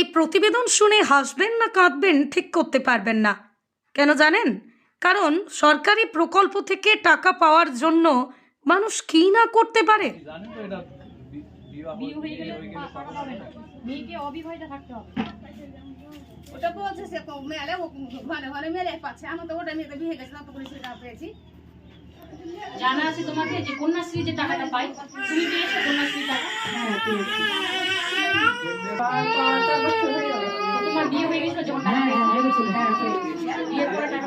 এই প্রতিবেদন শুনে হাসবেন না কাঁদবেন ঠিক করতে পারবেন না। কেন জানেন? কারণ সরকারি প্রকল্প থেকে টাকা পাওয়ার জন্য মানুষ কী না করতে পারে? জানেন তো এটা বি- বিবাহ বিয়ে গেলে বিয়ে পা- পাঠানো হবে না। মেয়েকে অবিবাহিতা থাকতে হবে। ওটা বলছে সে তো মেলে ঘরে ঘরে মেলে পাচ্ছে। আমি তো ওটা মেয়েতে বিয়ে গেছে না তো করে সেটা পেয়েছি। জানা আছে তোমাকে যে কন্যাশ্রী যে টাকাটা পাই তুমি পেয়েছ কন্যাশ্রী টাকা? তোমার বিয়ে হয়ে গেছিল যখন টাকা বিয়ের পরে টাকা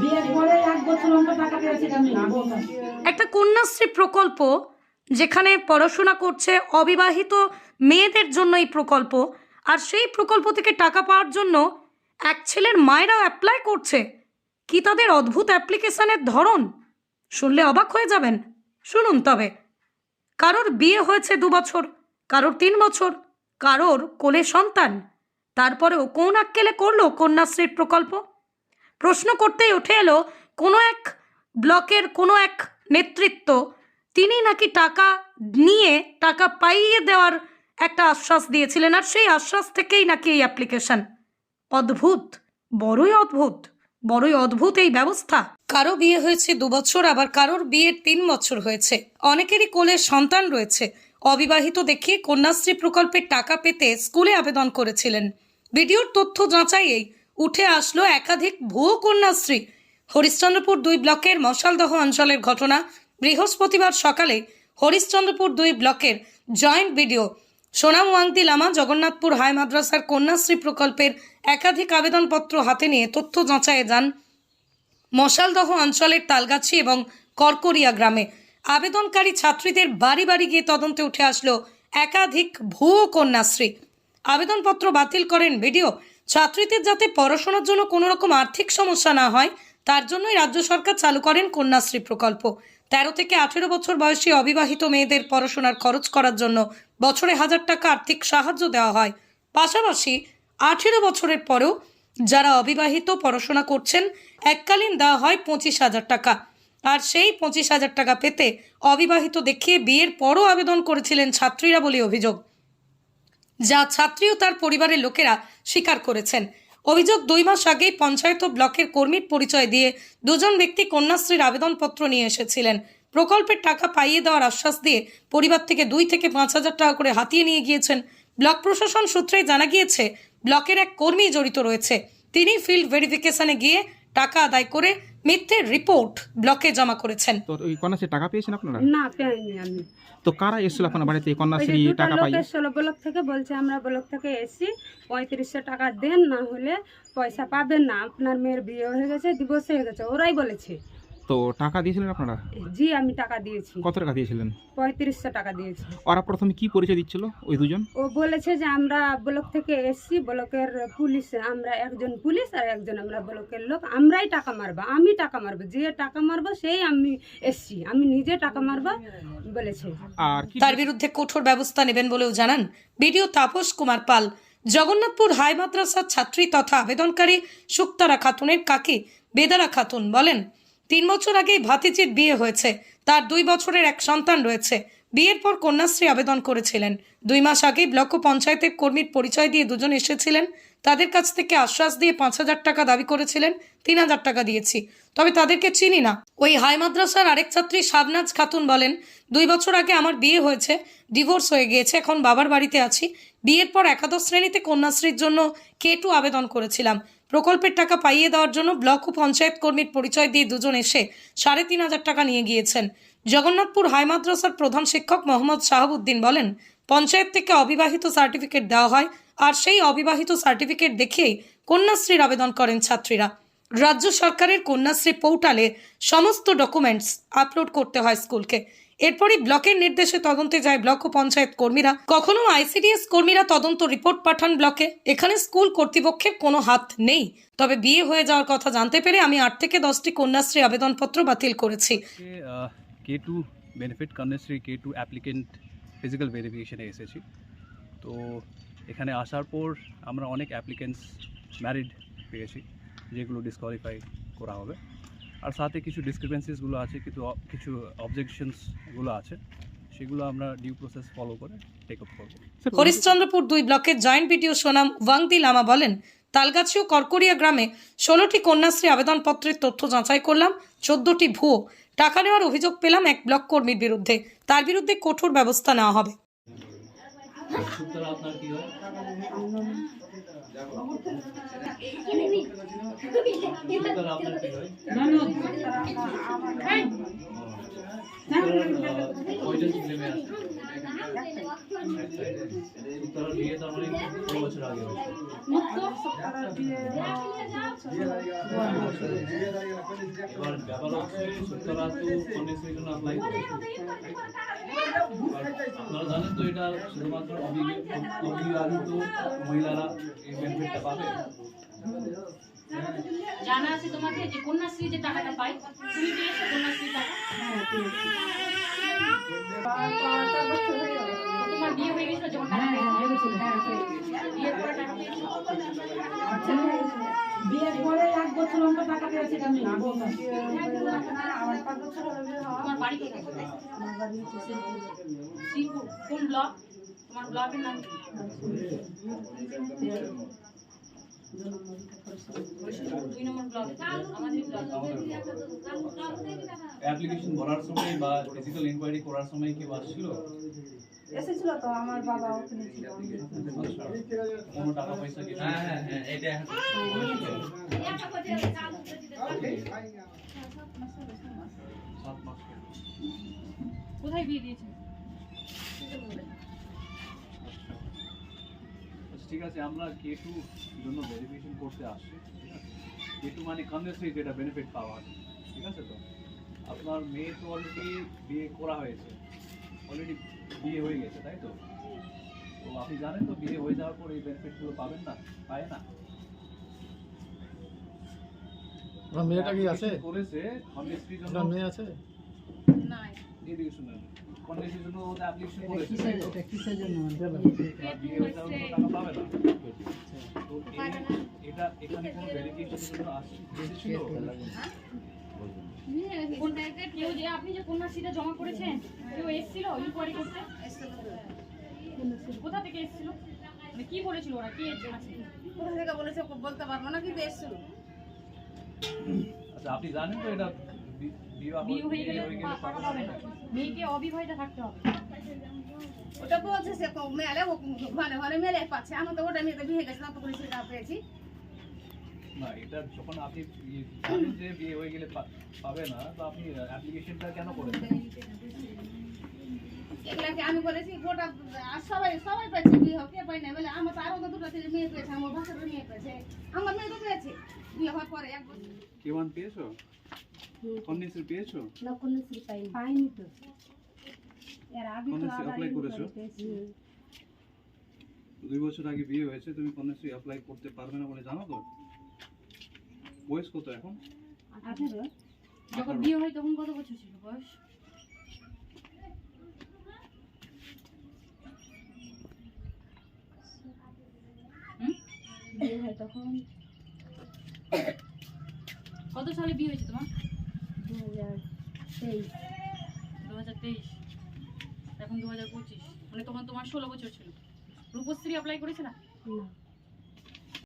বিয়ের পরে এক বছর অন্তর টাকা পেয়েছিলাম একটা কন্যাশ্রী প্রকল্প যেখানে পড়াশোনা করছে অবিবাহিত মেয়েদের জন্য এই প্রকল্প আর সেই প্রকল্প থেকে টাকা পাওয়ার জন্য এক ছেলের মায়েরাও অ্যাপ্লাই করছে। কি তাদের অদ্ভুত অ্যাপ্লিকেশনের ধরন? শুনলে অবাক হয়ে যাবেন। শুনুন তবে। কারোর বিয়ে হয়েছে দু বছর, কারোর তিন বছর, কারোর কোলে সন্তান। তারপরেও কোন আক্কেলে করল কন্যাশ্রীর প্রকল্প? প্রশ্ন করতেই উঠে এলো, কোনো এক ব্লকের কোনো এক নেতৃত্ব, তিনি নাকি টাকা নিয়ে টাকা পাইয়ে দেওয়ার একটা আশ্বাস দিয়েছিলেন, আর সেই আশ্বাস থেকেই নাকি এই অ্যাপ্লিকেশন। অদ্ভুত, বড়ই অদ্ভুত। বড়ই অদ্ভুত এই ব্যবস্থা। কারও বিয়ে হয়েছে দু বছর, আবার কারোর বিয়ের তিন বছর হয়েছে। অনেকেরই কোলে সন্তান রয়েছে। অবিবাহিত দেখিয়ে কন্যাশ্রী প্রকল্পের টাকা পেতে স্কুলে আবেদন করেছিলেন। ভিডিওর তথ্য যাচাইয়েই উঠে আসলো একাধিক ভুয়ো কন্যাশ্রী। হরিশ্চন্দ্রপুর দুই ব্লকের মশালদহ অঞ্চলের ঘটনা। বৃহস্পতিবার সকালে হরিশ্চন্দ্রপুর দুই ব্লকের joint BDO. Sonam Wangdi Lama Jagannathpur high মাদ্রাসার কন্যাশ্রী প্রকল্পের একাধিক আবেদনপত্র হাতে নিয়ে তথ্য যাচাইয়ে যান মশালদহ অঞ্চলের তালগাছি এবং করকরিয়া গ্রামে। আবেদনকারী ছাত্রীদের বাড়ি বাড়ি গিয়ে তদন্তে উঠে আসলো একাধিক ভুয়ো কন্যাশ্রী। আবেদনপত্র বাতিল করেন ভিডিও ছাত্রীদের যাতে পড়াশোনার জন্য কোনো রকম আর্থিক সমস্যা না হয়, তার জন্যই রাজ্য সরকার চালু করেন কন্যাশ্রী প্রকল্প। তেরো থেকে আঠেরো বছর বয়সী অবিবাহিত মেয়েদের পড়াশোনার খরচ করার জন্য বছরে হাজার টাকা আর্থিক সাহায্য দেওয়া হয়। পাশাপাশি আঠেরো বছরের পরেও যারা অবিবাহিত পড়াশোনা করছেন, এককালীন দেওয়া হয় পঁচিশ হাজার টাকা। আর সেই পঁচিশ হাজার টাকা পেতে অবিবাহিত দেখিয়ে বিয়ের পরও আবেদন করেছিলেন ছাত্রীরা বলে অভিযোগ। যা ছাত্রী ও তার পরিবারের লোকেরা স্বীকার করেছেন। অভিযোগ দুই মাস আগেই পঞ্চায়েত ব্লকের কর্মীর পরিচয় দিয়ে দুজন ব্যক্তি কন্যাশ্রীর আবেদনপত্র নিয়ে এসেছিলেন। প্রকল্পের টাকা পাইয়ে দেওয়ার আশ্বাস দিয়ে পরিবার থেকে দুই থেকে পাঁচ হাজার টাকা করে হাতিয়ে নিয়ে গিয়েছেন। ব্লক প্রশাসন সূত্রে জানা গিয়েছে ব্লকের এক কর্মী জড়িত রয়েছে। তিনি ফিল্ড ভেরিফিকেশনে গিয়ে টাকা আদায় করে মিথ্যে রিপোর্ট ব্লকে জমা করেছেন। তো ওই কন্যাশ্রী টাকা পেয়েছেন আপনারা? না পাইনি আমি। তো কারা এসেছিল আপনার বাড়িতে? এই কন্যাশ্রী টাকা পাইয়ে এসেছিল ব্লক থেকে বলছে আমরা ব্লক থেকে এসছি পঁয়ত্রিশশো টাকা দেন না হলে পয়সা পাবেন না। আপনার মেয়ের বিয়ে হয়ে গেছে দিবস হয়ে গেছে। ওরাই বলেছে। তো টাকা দিয়েছিলেন আপনারা? জি আমি টাকা দিয়েছি। কত টাকা দিয়েছিলেন? পঁয়ত্রিশশো টাকা দিয়েছি। ওরা প্রথমে কি পরিচয় দিচ্ছিল ওই দুজন? ও বলেছে যে আমরা ব্লক থেকে এসছি ব্লকের পুলিশ আমরা একজন পুলিশ আর একজন আমরা ব্লকের লোক আমরাই টাকা মারবো আমি টাকা মারবো যে টাকা মারবো সেই আমি এসছি আমি নিজে টাকা মারবো বলেছে। আর তার বিরুদ্ধে কঠোর ব্যবস্থা নেবেন বলেও জানান বিডিও তাপস কুমার পাল। জগন্নাথপুর হাই মাদ্রাসার ছাত্রী তথা আবেদনকারী সুক্তারা খাতুনের কাকি বেদারা খাতুন বলেন তিন বছর আগেই ভাতিজির বিয়ে হয়েছে। তার দুই বছরের এক সন্তান রয়েছে। বিয়ের পর কন্যাশ্রী আবেদন করেছিলেন। দুই মাস আগে ব্লক ও পঞ্চায়েতের কর্মীর পরিচয় দিয়ে দুজন এসেছিলেন। তাদের কাছ থেকে আশ্বাস দিয়ে পাঁচ হাজার টাকা দাবি করেছিলেন। তিন হাজার টাকা দিয়েছি। তবে তাদেরকে চিনি না। ওই হাই মাদ্রাসার আরেক ছাত্রী শাবনাজ খাতুন বলেন, দুই বছর আগে আমার বিয়ে হয়েছে, ডিভোর্স হয়ে গিয়েছে, এখন বাবার বাড়িতে আছি। বিয়ের পর একাদশ শ্রেণীতে কন্যাশ্রীর জন্য কে টু আবেদন করেছিলাম। প্রকল্পের টাকা পাইয়ে দেওয়ার জন্য ব্লক ও পঞ্চায়েত কর্মীর পরিচয় দিয়ে দুজন এসে সাড়ে তিন হাজার টাকা নিয়ে গিয়েছেন। জগন্নাথপুর হাই মাদ্রাসার প্রধান শিক্ষক মোহাম্মদ শাহাবুদ্দিন বলেন, পঞ্চায়েত থেকে অবিবাহিত সার্টিফিকেট দেওয়া হয় আর সেই অবিবাহিত সার্টিফিকেট দেখেই কন্যাশ্রীর আবেদন করেন ছাত্রীরা। রাজ্য সরকারের কন্যাশ্রী পোর্টালে সমস্ত ডকুমেন্টস আপলোড করতে হয় স্কুলকে। এরপরই ব্লকের নির্দেশে তদন্তে যায় ব্লক ও পঞ্চায়েত কর্মীরা। কখনো আইসিডিএস কর্মীরা তদন্ত রিপোর্ট পাঠান ব্লকে। এখানে স্কুল কর্তৃপক্ষের কোনো হাত নেই। তবে বিয়ে হয়ে যাওয়ার কথা জানতে পেরে আমি আট থেকে দশটি কন্যাশ্রী আবেদনপত্র বাতিল করেছি। K two benefit Kanyashree K two applicant physical ভেরিফিকেশনে এসেছি। তো এখানে আসার পর আমরা অনেক অ্যাপ্লিকেন্টস ম্যারিড পেয়েছি, যেগুলো ডিসকোয়ালিফাই করা হবে। আর সাথে কিছু ডিসক্রিপেন্সিসগুলো আছে, কিছু কিছু অবজেকশনসগুলো আছে, সেগুলো আমরা ডিউ প্রসেস ফলো করে টেক আপ করব। হরিশ্চন্দ্রপুর দুই ব্লকের জয়েন্ট বিডিও সোনাম ওয়াংদি লামা বলেন তালগাছি ও করকরিয়া গ্রামে ষোলোটি কন্যাশ্রী আবেদনপত্রের তথ্য যাচাই করলাম, চোদ্দটি ভুয়ো। টাকা নেওয়ার অভিযোগ পেলাম এক ব্লক কর্মীর বিরুদ্ধে। তার বিরুদ্ধে কঠোর ব্যবস্থা নেওয়া হবে। আপনার কি হয়? আপনার কি হয়? কয়জন ছেলে আছে? উত্তরা বিয়ে তার মানে কত বছর আগে হয়েছে। এবার ব্যাপার হচ্ছে উত্তরা তো কন্যাশ্রীর জন্য অ্যাপ্লাই আপনারা জানেন তো এটা শুধুমাত্র অবিবাহিত মহিলারা এই বেনিফিটটা পাবে জানা আছে তোমাকে যে কন্যাশ্রী যে টাকাটা পাই তুমি পেয়েছ কন্যাশ্রী টাকা? তোমার বিয়ে হয়ে গেছিল যখন টাকা বিয়ের পরে টাকা পেয়েছ? বিয়ের পরে এক বছর আমরা টাকা পেয়েছি আমি তোমার বাড়ি কোথায় কোন ব্লক? তোমার ব্লকের নাম দুই নম্বর ব্লক আমাদের অ্যাপ্লিকেশন ভরার সময় বা ফিজিক্যাল ইনকোয়ারি করার সময় কি আসছিল? এসেছিল তো আমার বাবা ওখানে ছিল। কোনো টাকা পয়সা হ্যাঁ হ্যাঁ হ্যাঁ এটা কোথায় বিয়ে দিয়েছে ঠিক আছে আমরা কে টু জন্য ভেরিফিকেশন করতে আসছি ঠিক আছে? কে টু মানে কন্যাশ্রী যেটা বেনিফিট পাওয়ার ঠিক আছে তো? আপনার মেয়ে তো অলরেডি বিয়ে করা হয়েছে অলরেডি বিয়ে হয়ে গেছে তাই তো? তো আপনি জানেন তো বিয়ে হয়ে যাওয়ার পর এই বেনিফিটগুলো পাবেন না পায় না? আপনার মেয়েটা কি আছে? করেছে কন্যাশ্রীর জন্য মেয়ে আছে? নাই। এদিকে শুনুন কন্যাশ্রীর জন্য অ্যাপ্লিকেশন করেছে? কিসের জন্য হয়ে টাকা পাবে না তো এটা এখানে কোনো ভেরিফিকেশনের জন্য আসছে এসেছিল। কেউ যে আপনি যে কন্যাশ্রীটা জমা করেছেন কেউ এসেছিল ইনকোয়ারি করতে? কোথা থেকে এসেছিল? মানে কি বলেছিল ওরা? কে কোথা থেকে বলেছে বলতে পারব না কিন্তু এসছিল। আচ্ছা আপনি জানেন তো এটা বিবাহ বিয়ে হয়ে গেলে টাকা টাকা পাবে না। মেয়েকে অবিবাহিতা থাকতে হবে। ওটা বলছে সে কো- মেলে ও ঘরে ঘরে মেলে পাচ্ছে। আমি তো ওটা মেয়েতে বিয়ে গেছে তো করে সেটা পেয়েছি। না এটা যখন আপনি যে বিয়ে হয়ে গেলে পাবে না তো আপনি অ্যাপ্লিকেশনটা কেন করেছেন? এগুলাকে আমি বলেছি গোটা আর সবাই সবাই পেয়েছে বিয়ে হোক কে পাই না বলে আমার তো আরও তো দুটো ছেলে মেয়ে পেয়েছে আমার বাচ্চাটা মেয়ে পেয়েছে আমার মেয়ে তো পেয়েছে। বিয়ে হওয়ার পরে এক বছর কেমন পেয়েছ? কন্যাশ্রী পেয়েছ? পাইনি। তো। এর আগে তো কন্যাশ্রী অ্যাপ্লাই করেছ? দুই বছর আগে বিয়ে হয়েছে তুমি কন্যাশ্রী অ্যাপ্লাই করতে পারবে না বলে জানো তো? বয়স কত এখন? আঠেরো। যখন বিয়ে হয় তখন কত বছর ছিল বয়স? হুম? বিয়ে হয় তখন। কত সালে বিয়ে হয়েছে তোমার? দু হাজার তেইশ। এখন দু হাজার পঁচিশ। মানে তখন তোমার ষোলো বছর ছিল। রূপশ্রী অ্যাপ্লাই করেছিলাম না।